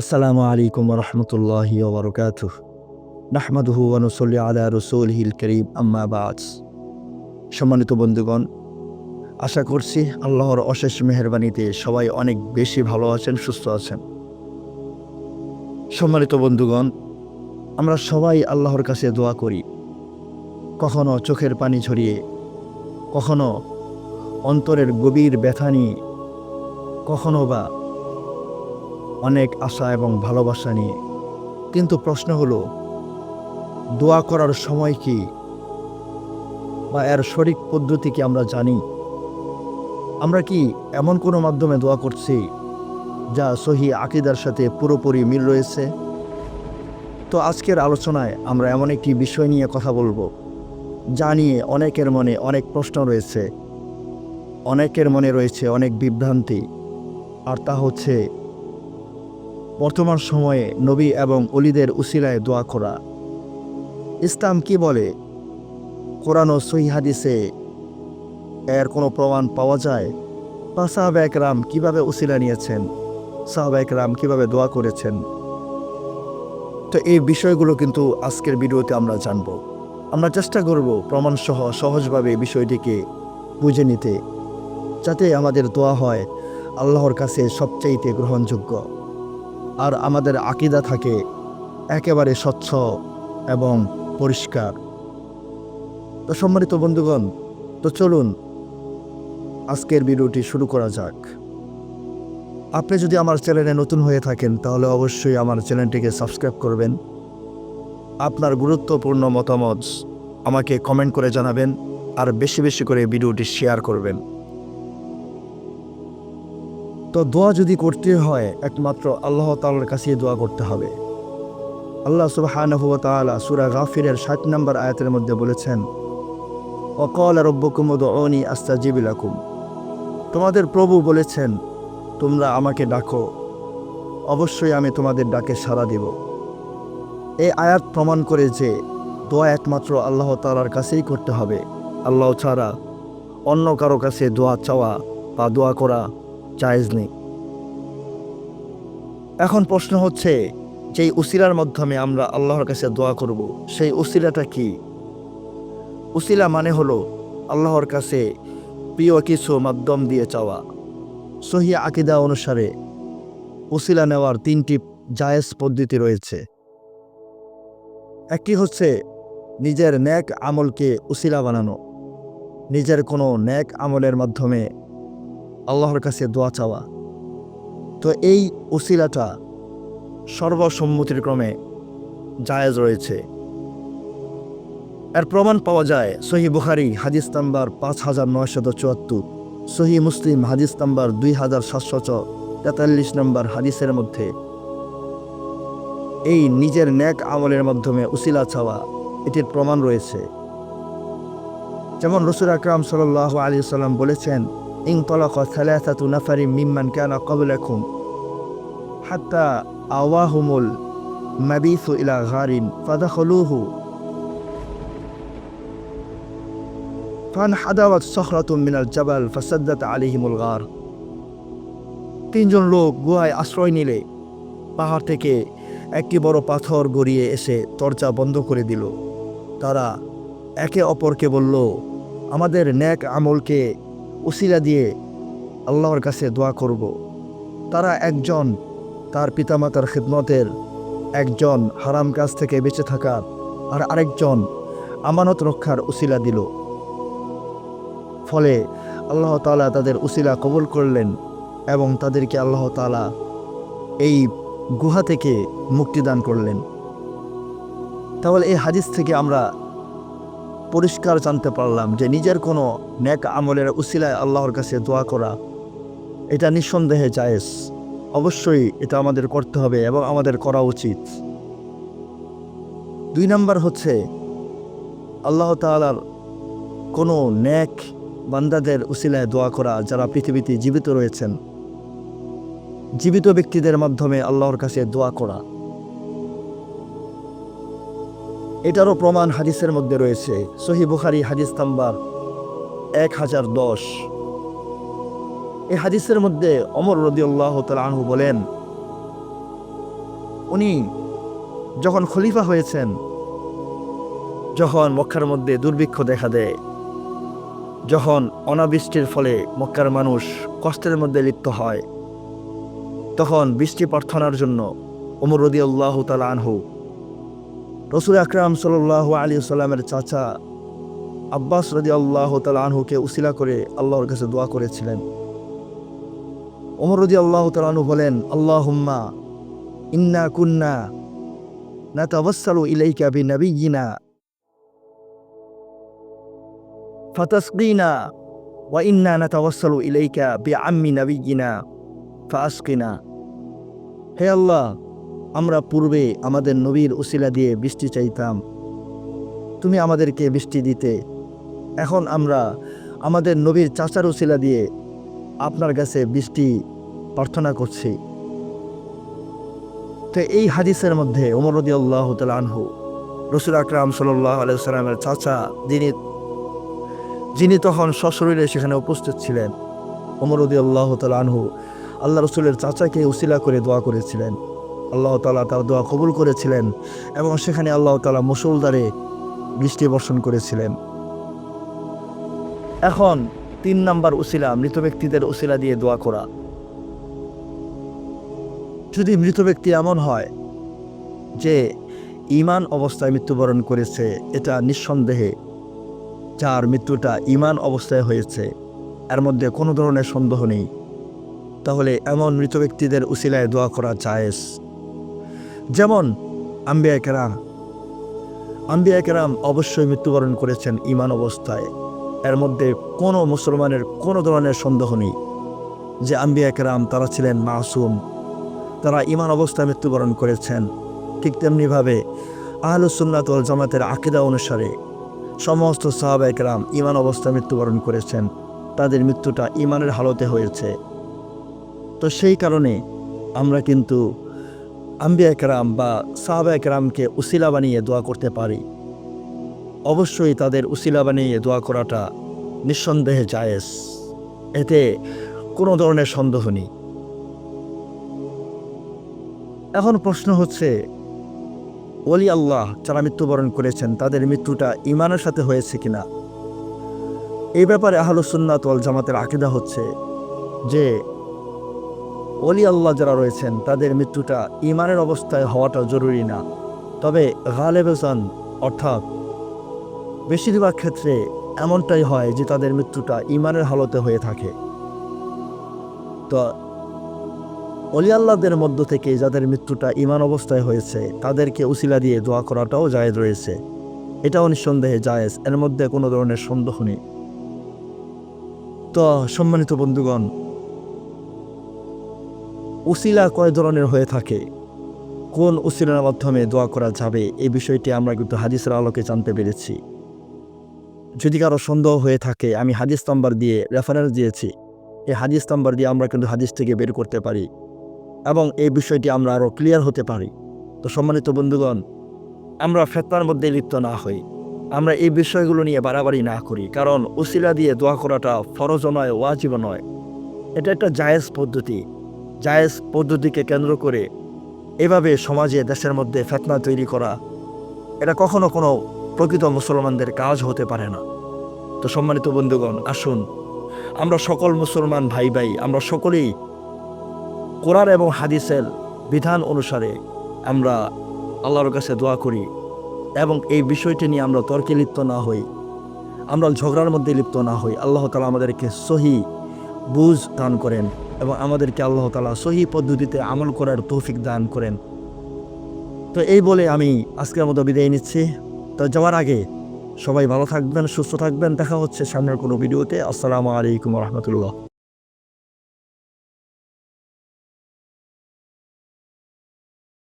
আসসালামু আলাইকুম রহমতুল্লাহ ওবরকাত নাহমাদুহু ওয়ানুসল্লি আলা রসুলহিল করিম, আম্মা বাজ সম্মানিত বন্ধুগণ, আশা করছি আল্লাহর অশেষ মেহরবানিতে সবাই অনেক বেশি ভালো আছেন, সুস্থ আছেন। সম্মানিত বন্ধুগণ, আমরা সবাই আল্লাহর কাছে দোয়া করি। কখনো চোখের পানি ঝরিয়ে, কখনো অন্তরের গভীর ব্যথা নিয়ে, কখনো বা অনেক আশা এবং ভালোবাসা নিয়ে। কিন্তু প্রশ্ন হলো, দোয়া করার সময় কি বা এর সঠিক পদ্ধতি কি আমরা জানি? আমরা কি এমন কোনো মাধ্যমে দোয়া করছি যা সহি আকিদার সাথে পুরোপুরি মিল রয়েছে? তো আজকের আলোচনায় আমরা এমন একটি বিষয় নিয়ে কথা বলব, যা নিয়ে অনেকের মনে অনেক প্রশ্ন রয়েছে, অনেকের মনে রয়েছে অনেক বিভ্রান্তি, আর তা হচ্ছে বর্তমান সময়ে নবী এবং অলিদের উসিলায় দোয়া করা। ইসলাম কি বলে? কোরআন ও হাদিসে এর কোনো প্রমাণ পাওয়া যায়? বা সাহাবা একরাম কীভাবে উসিলা নিয়েছেন? সাহাবা একরাম কীভাবে দোয়া করেছেন? তো এই বিষয়গুলো কিন্তু আজকের ভিডিওতে আমরা জানব। আমরা চেষ্টা করব প্রমাণসহ সহজভাবে বিষয়টিকে বুঝে নিতে, যাতে আমাদের দোয়া হয় আল্লাহর কাছে সবচাইতে গ্রহণযোগ্য। আর আমাদের আকিদা থাকে একেবারে স্বচ্ছ এবং পরিষ্কার। তো সম্মানিত বন্ধুগণ, তো চলুন আজকের ভিডিওটি শুরু করা যাক। আপনি যদি আমার চ্যানেলে নতুন হয়ে থাকেন, তাহলে অবশ্যই আমার চ্যানেলটিকে সাবস্ক্রাইব করবেন। আপনার গুরুত্বপূর্ণ মতামত আমাকে কমেন্ট করে জানাবেন আর বেশি বেশি করে ভিডিওটি শেয়ার করবেন। তো দোয়া যদি করতে হয়, একমাত্র আল্লাহ তালার কাছে দোয়া করতে হবে। আল্লাহ সুবহানাহু ওয়া তাআলা সূরা গাফিরের 60 নম্বর আয়াতের মধ্যে বলেছেন ওয়াকাল রব্বুকুম উদউনি আস্তাজিব লাকুম। তোমাদের প্রভু বলেছেন, তোমরা আমাকে ডাকো, অবশ্যই আমি তোমাদের ডাকে সাড়া দেব। এই আয়াত প্রমাণ করে যে দোয়া একমাত্র আল্লাহ তাআলার কাছেই করতে হবে। আল্লাহ ছাড়া অন্য কারও কাছে দোয়া চাওয়া বা দোয়া করা জায়েজ নেই। এখন প্রশ্ন হচ্ছে, যেই উসিলার মাধ্যমে আমরা আল্লাহর কাছে দোয়া করব, সেই উসিলাটা কি? উসিলা মানে হলো আল্লাহর কাছে প্রিয় কিছু মাধ্যম দিয়ে চাওয়া। সহি আকিদা অনুসারে উসিলা নেওয়ার তিনটি জায়েজ পদ্ধতি রয়েছে। একটি হচ্ছে নিজের ন্যাক আমলকে উসিলা বানানো। নিজের কোনো ন্যাক আমলের মাধ্যমে আল্লাহর কাছে দোয়া চাওয়া। তো এই উসিলাটা সর্বসম্মতির ক্রমে জায়েজ রয়েছে। এর প্রমাণ পাওয়া যায় সহি বুখারি হাদিস নাম্বার পাঁচ হাজার নয়শত চুয়াত্তর, সহি মুসলিম হাদিস নাম্বার দুই হাজার সাতশত তেতাল্লিশ নম্বর হাদিসের মধ্যে। এই নিজের ন্যাক আমলের মাধ্যমে উসিলা চাওয়া এটির প্রমাণ রয়েছে। যেমন রসুল আকরাম সাল আলী সাল্লাম বলেছেন انطلق ثلاثة نفر ممن كان قبلكم حتى آواهم المبيث إلى غار فدخلوه فانحدرت صخرة من الجبل فسدت عليهم الغار তিনজন লোক গুহায় আশ্রয় নিলে পাহাড় থেকে একটি বড় পাথর গড়িয়ে এসে দরজা বন্ধ করে দিল তারা একে অপরকে বলল আমাদের ন্যাক আমলকে উসিলা দিয়ে আল্লাহর কাছে দোয়া করব। তারা একজন, তার পিতামাতার খিদমতের একজন হারাম কাজ থেকে বেঁচে থাকার আর আরেকজন আমানত রক্ষার উসিলা দিল ফলে আল্লাহ তালা তাদের উসিলা কবুল করলেন এবং তাদেরকে আল্লাহ তালা এই গুহা থেকে মুক্তিদান করলেন তাহলে এই হাদিস থেকে আমরা পরিষ্কার জানতে পারলাম যে নিজের কোনো ন্যাক আমলের উসিলায় আল্লাহর কাছে দোয়া করা, এটা নিঃসন্দেহে জায়েজ। অবশ্যই এটা আমাদের করতে হবে এবং আমাদের করা উচিত। দুই নাম্বার হচ্ছে, আল্লাহ তালার কোনো ন্যাক বান্দাদের উসিলায় দোয়া করা যারা পৃথিবীতে জীবিত রয়েছেন। জীবিত ব্যক্তিদের মাধ্যমে আল্লাহর কাছে দোয়া করা। এটারও প্রমাণ হাদিসের মধ্যে রয়েছে। সহি বুখারি হাদিস নাম্বার এক হাজার দশ। এই হাদিসের মধ্যে অমর রদি আল্লাহ আনহু বলেন, উনি যখন খলিফা হয়েছেন, যখন মক্কার মধ্যে দুর্ভিক্ষ দেখা দেয়, যখন অনাবৃষ্টির ফলে মক্কার মানুষ কষ্টের মধ্যে লিপ্ত হয়, তখন বৃষ্টি প্রার্থনার জন্য ওমর রদি আল্লাহ তালা আনহু রসুল আকরাম সাল্লাহ আলী সাল্লামের চাচা আব্বাস রদি আল্লাহ তালা আনহুকে উসিলা করে আল্লাহর কাছে দোয়া করেছিলেন। ওমর রদি আল্লাহ তালা বলেন আল্লাহ হুম্মা ইন্না কুন্না না তবসালু ইলাইকা বি নবীনা ফাতাসকিনা ওয়া ইন্না না তবসালু ইলাইকা বি আম্মি নবীনা ফাসকিনা হে আল্লাহ আমরা পূর্বে আমাদের নবীর উসিলা দিয়ে বৃষ্টি চাইতাম। তুমি আমাদেরকে বৃষ্টি দিতে। এখন আমরা আমাদের নবীর চাচার উসিলা দিয়ে আপনার কাছে বৃষ্টি প্রার্থনা করছি। তো এই হাদিসের মধ্যে ওমরদি আল্লাহ আনহু, রসুল আকরাম সাল্লাহ আলাইসাল্লামের চাচা, যিনি যিনি তখন সশরীরে সেখানে উপস্থিত ছিলেন ওমরদি আল্লাহ আনহু আল্লাহ রসুলের চাচাকে উসিলা করে দোয়া করেছিলেন। আল্লাহ তালা তার দোয়া কবুল করেছিলেন এবং সেখানে আল্লাহ তালা মুসলদারে বৃষ্টি বর্ষণ করেছিলেন। এখন তিন নাম্বার উসিলা, মৃত ব্যক্তিদের উসিলা দিয়ে দোয়া করা। যদি মৃত ব্যক্তি এমন হয় যে ইমান অবস্থায় মৃত্যুবরণ করেছে, এটা নিঃসন্দেহে যার মৃত্যুটা ইমান অবস্থায় হয়েছে, এর মধ্যে কোনো ধরনের সন্দেহ নেই। তাহলে এমন মৃত ব্যক্তিদের উসিলায় দোয়া করা জায়েজ। যেমন আম্বিয়া কেরাম। আম্বিয়া কেরাম অবশ্যই মৃত্যুবরণ করেছেন ইমান অবস্থায়। এর মধ্যে কোনো মুসলমানের কোনো ধরনের সন্দেহ নেই যে আম্বিয়া কেরাম তারা ছিলেন মাসুম। তারা ইমান অবস্থায় মৃত্যুবরণ করেছেন। ঠিক তেমনিভাবে আহলুসুন্নাত ওয়াল জামাতের আকিদা অনুসারে সমস্ত সাহাবা একরাম ইমান অবস্থায় মৃত্যুবরণ করেছেন। তাদের মৃত্যুটা ইমানের হালতে হয়েছে। তো সেই কারণে আমরা কিন্তু আম্বিয়া একরাম বা সাহাবা একরামকে উসিলা বানিয়ে দোয়া করতে পারি। অবশ্যই তাদের উসিলা বানিয়ে দোয়া করাটা নিঃসন্দেহে জায়েজ। এতে কোনো ধরনের সন্দেহ নেই। এখন প্রশ্ন হচ্ছে, ওলি আল্লাহ যারা মৃত্যুবরণ করেছেন, তাদের মৃত্যুটা ইমানের সাথে হয়েছে কিনা? এই ব্যাপারে আহলুসুন্নাত ওয়াল জামাতের আকিদা হচ্ছে যে অলি আল্লাহ যারা রয়েছেন, তাদের মৃত্যুটা ইমানের অবস্থায় হওয়াটা জরুরি না। তবে গালেবেসান অর্থাৎ বেশিরভাগ ক্ষেত্রে এমনটাই হয় যে তাদের মৃত্যুটা ইমানের হালতে হয়ে থাকে। তো অলি আল্লাহদের মধ্য থেকে যাদের মৃত্যুটা ইমান অবস্থায় হয়েছে, তাদেরকে উসিলা দিয়ে দোয়া করাটাও জায়েজ রয়েছে। এটাও নিঃসন্দেহে জায়েজ, এর মধ্যে কোনো ধরনের সন্দেহ নেই। তো সম্মানিত বন্ধুগণ উসিলা কয় ধরনের হয়ে থাকে? কোন উসিলার মাধ্যমে দোয়া করা যাবে? এই বিষয়টি আমরা কিন্তু হাদিসের আলোকে জানতে পেরেছি। যদি কারও সন্দেহ হয়ে থাকে, আমি হাদিস নাম্বার দিয়ে রেফারেন্স দিয়েছি। এই হাদিস নাম্বার দিয়ে আমরা কিন্তু হাদিস থেকে বের করতে পারি এবং এই বিষয়টি আমরা আরও ক্লিয়ার হতে পারি। তো সম্মানিত বন্ধুগণ, আমরা ফেতনার মধ্যে লিপ্ত না হই। আমরা এই বিষয়গুলো নিয়ে বাড়াবাড়ি না করি। কারণ উসিলা দিয়ে দোয়া করাটা ফরজ নয় ওয়াজিব নয়। এটা একটা জায়েজ পদ্ধতি। জায়েজ পদ্ধতিকে কেন্দ্র করে এভাবে সমাজে দেশের মধ্যে ফেতনা তৈরি করা, এটা কখনো কোনো প্রকৃত মুসলমানদের কাজ হতে পারে না। তো সম্মানিত বন্ধুগণ, আসুন, আমরা সকল মুসলমান ভাই ভাই, আমরা সকলেই কোরআন এবং হাদিসের বিধান অনুসারে আমরা আল্লাহর কাছে দোয়া করি এবং এই বিষয়টি নিয়ে আমরা তর্কে লিপ্ত না হই, আমরা ঝগড়ার মধ্যে লিপ্ত না হই। আল্লাহ তালা আমাদেরকে সহি বুঝ দান করেন। এবং আমাদেরকে আল্লাহ তালা সহি পদ্ধতিতে আমল করার তৌফিক দান করেন। তো এই বলে আমি আজকের মতো বিদায় নিচ্ছি। তো যাওয়ার আগে সবাই ভালো থাকবেন, সুস্থ থাকবেন। দেখা হচ্ছে সামনের কোনো ভিডিওতে। আসসালামু আলাইকুম রহমতুল্লাহ।